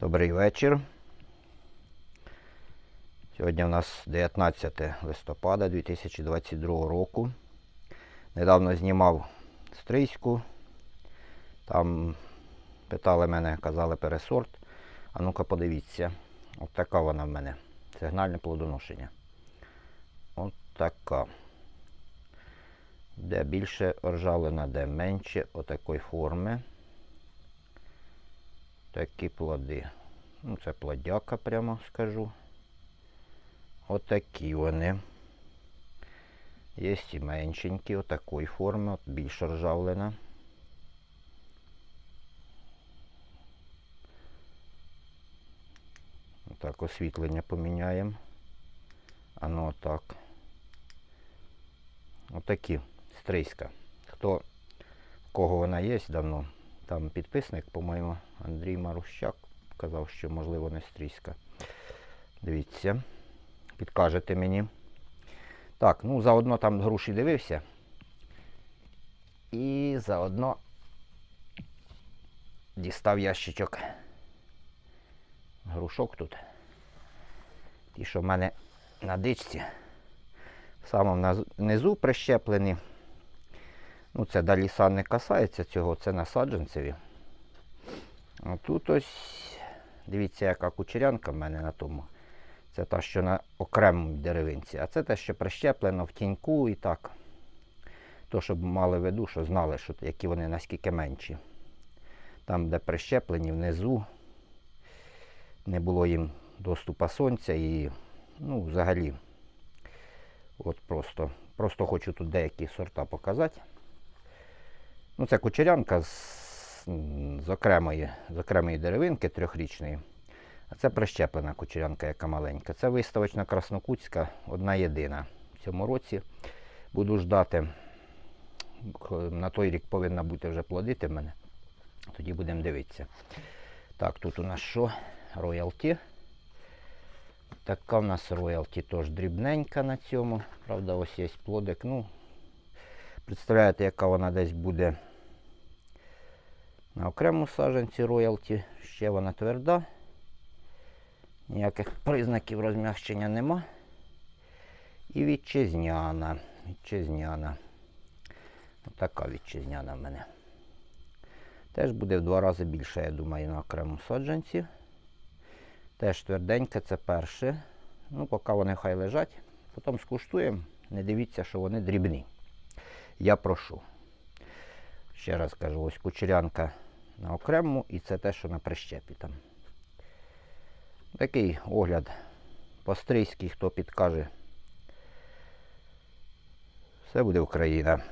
Добрий вечір. Сьогодні у нас 19 листопада 2022 року. Недавно знімав стрийську. Там питали мене, казали пересорт. А ну-ка подивіться. От така вона в мене. Сигнальне плодоношення. От така. Де більше ржавлина, де менше отакої форми. Такі плоди. Ну, це плодяка, прямо скажу. Отакі вони. Є і меншенькі, отакої форми, от більш ржавлена. Так, освітлення поміняємо. А ну отак. Отакі. Стрийська. Хто в кого вона є давно, там підписник, по-моєму, Андрій Марущак казав, що можливо не стрійська. Дивіться, підкажете мені. Так, ну заодно там груші дивився. І заодно дістав ящичок грушок тут. Ті, що в мене на дичці. В самому низу прищеплені. Ну, це далі не касається цього, це на саджанцеві. А тут ось, дивіться, яка кучерянка в мене на тому. Це та, що на окремій деревинці. А це те, що прищеплено в тіньку і так. То, щоб мали в виду, що знали, що, які вони наскільки менші. Там, де прищеплені, внизу не було їм доступу сонця і ну, взагалі. От просто, просто хочу тут деякі сорта показати. Ну, це кучерянка з, з, окремої, деревинки трьохрічної. А це прищеплена кучерянка, яка маленька. Це виставочна краснокутська, одна єдина. В цьому році буду ждати. На той рік повинна бути вже плодити в мене. Тоді будемо дивитися. Так, тут у нас що? Роялті. Така в нас роялті теж дрібненька на цьому. Правда, ось є плодик. Ну, представляєте, яка вона десь буде на окремому саджанці роялті. Ще вона тверда. Ніяких признаків розмягчення нема. І вітчизняна. Вітчизняна. Отака вітчизняна в мене. Теж буде в два рази більше, я думаю, на окремому саджанці. Теж тверденьке, це перше. Ну, поки вони хай лежать. Потім скуштуємо. Не дивіться, що вони дрібні. Я прошу. Ще раз кажу, ось кучерянка на окрему і це те, що на прищепі там. Такий огляд пострийський, хто підкаже. Все буде Україна.